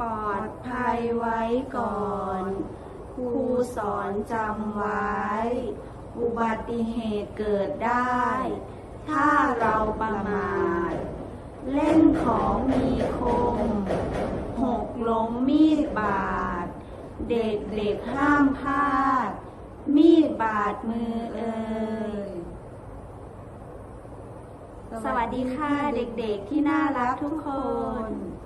ปลอดภัยไว้ก่อนครูสอนจำไว้ อุบัติเหตุเกิดได้ ถ้าเราประมาท เล่นของมีคม หกล้มมีดบาด เด็กเด็กๆห้ามพลาด มีดบาดมือเอ่ยสวัสดีค่ะเด็กๆที่น่ารักทุกคนคุณครู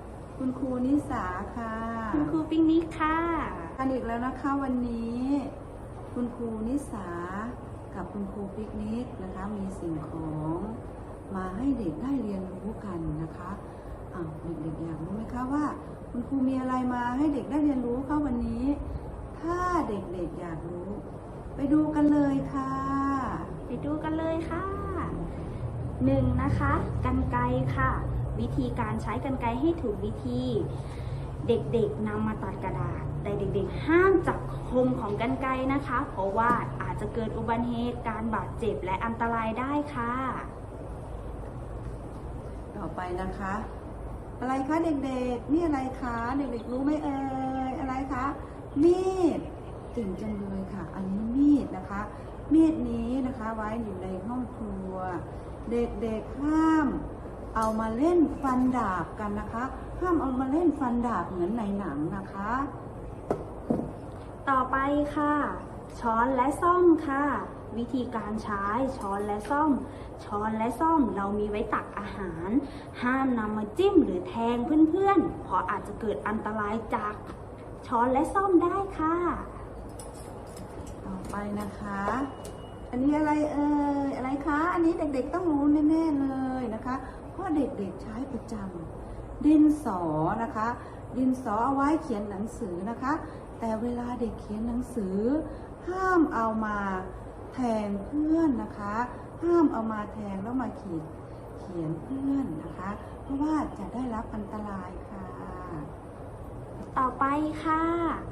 นิสาค่ะคุณครูปิ๊งนิกค่ะกันอีกแล้วนะคะวันนี้ คุณครูนิสากับคุณครูปิกนิกนะคะมีสิ่งของมาให้เด็กได้เรียนรู้กันนะคะอ้าวเด็กๆอยากรู้ไหมคะว่า คุณครูมีอะไรมาให้เด็กได้เรียนรู้คะวันนี้ ถ้าเด็กๆอยากรู้ ไปดูกันเลยค่ะ ไปดูกันเลยค่ะหนึ่งนะคะกันไกรค่ะ วิธีการใช้กันไกรให้ถูกวิธี เด็กๆนำมาตัดกระดาษ แต่เด็กๆ ห้ามจับคมของกันไกรนะคะ เพราะว่าอาจจะเกิดอุบัติเหตุการบาดเจ็บและอันตรายได้ค่ะ ต่อไปนะคะ อะไรคะเด็กๆ นี่อะไรคะเด็กๆรู้ไหมเอ่ยอะไรคะมีดเก่งจังเลยค่ะ อันนี้มีดนะคะ มีดนี้นะคะไว้อยู่ในห้องครัว เด็กๆห้าม เอามาเล่นฟันดาบกันนะคะ ห้ามเอามาเล่นฟันดาบเหมือนในหนังนะคะ ต่อไปค่ะ ช้อนและซ่อมค่ะ วิธีการใช้ช้อนและซ่อม ช้อนและซ่อมเรามีไว้ตักอาหาร ห้ามนำมาจิ้มหรือแทงเพื่อนๆ เพราะอาจจะเกิดอันตรายจากช้อนและซ่อมได้ค่ะ ต่อไปนะคะ อันนี้อะไรเอ่ยอะไรคะ อันนี้เด็กๆต้องรู้แน่ๆเลยนะคะ ราะเด็กๆใช้ประจำดินสอนะคะ ดินสอเอาไว้เขียนหนังสือนะคะ แต่เวลาเด็กเขียนหนังสือ ห้ามเอามาแทนเพื่อนนะคะ ห้ามเอามาแทนแล้วมาขีดเขียนเพื่อนนะคะ เพราะว่าจะได้รับอันตรายค่ะ ต่อไปค่ะ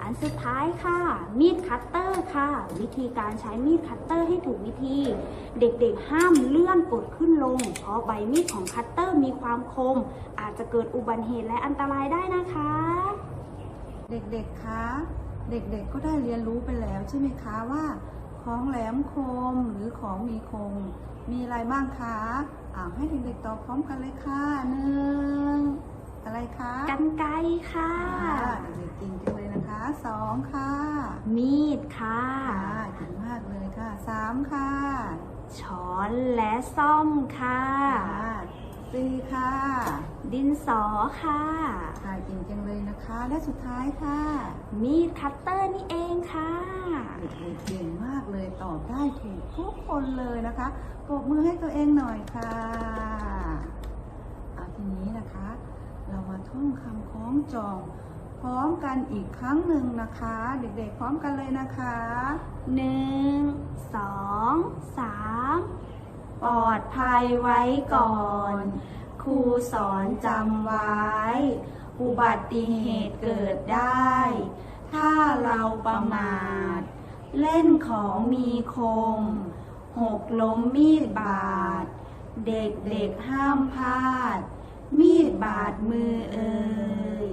อันสุดท้ายค่ะ มีดคัตเตอร์ค่ะ วิธีการใช้มีดคัตเตอร์ให้ถูกวิธี เด็กๆห้ามเลื่อนกดขึ้นลง เพราะใบมีดของคัตเตอร์มีความคม อาจจะเกิดอุบัติเหตุและอันตรายได้นะคะ เด็กๆคะเด็กๆก็ได้เรียนรู้ไปแล้วใช่ไหมคะว่า ของแหลมคมหรือของมีคม มีอะไรบ้างคะอ่าให้เด็กๆตอบพร้อมกันเลยค่ะหนึ่ง อะไรคะกันไกรค่ะอ่าเด็กๆเก่งจังเลยนะคะสองค่ะมีดค่ะ ค่ะเก่งมากเลยค่ะสามค่ะช้อนและซ่อมค่ะ ค่ะสี่ค่ะดินสอค่ะ ค่ะเก่งจังเลยนะคะ และสุดท้ายค่ะมีดคัตเตอร์นี่เองค่ะ เด็กๆเก่งมากเลยตอบได้ถูกทุกคนเลยนะคะปรบมือให้ตัวเองหน่อยค่ะเอาทีนี้นะคะ เรามาท่องคำคล้องจอง พร้อมกันอีกครั้งหนึ่งนะคะ เด็กๆพร้อมกันเลยนะคะหนึ่งสองสามปลอดภัยไว้ก่อน ครูสอนจำไว้ อุบัติเหตุเกิดได้ ถ้าเราประมาท เล่นของมีคม หกล้มมีดบาด เด็กๆห้ามพลาด มีดบาดมือเอ่ย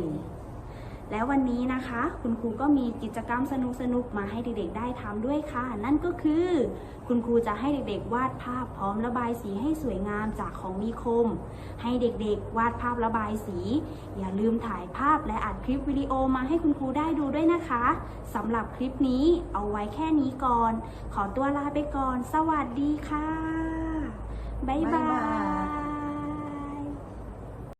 แล้ววันนี้นะคะ คุณครูก็มีกิจกรรมสนุกๆมาให้เด็กๆได้ทำด้วยค่ะ นั่นก็คือ คุณครูจะให้เด็กๆ วาดภาพพร้อมระบายสีให้สวยงามจากของมีคม ให้เด็กๆ วาดภาพระบายสี อย่าลืมถ่ายภาพและอัดคลิปวิดีโอมาให้คุณครูได้ดูด้วยนะคะสำหรับคลิปนี้เอาไว้แค่นี้ก่อน ขอตัวลาไปก่อน สวัสดีค่ะบ๊ายบาย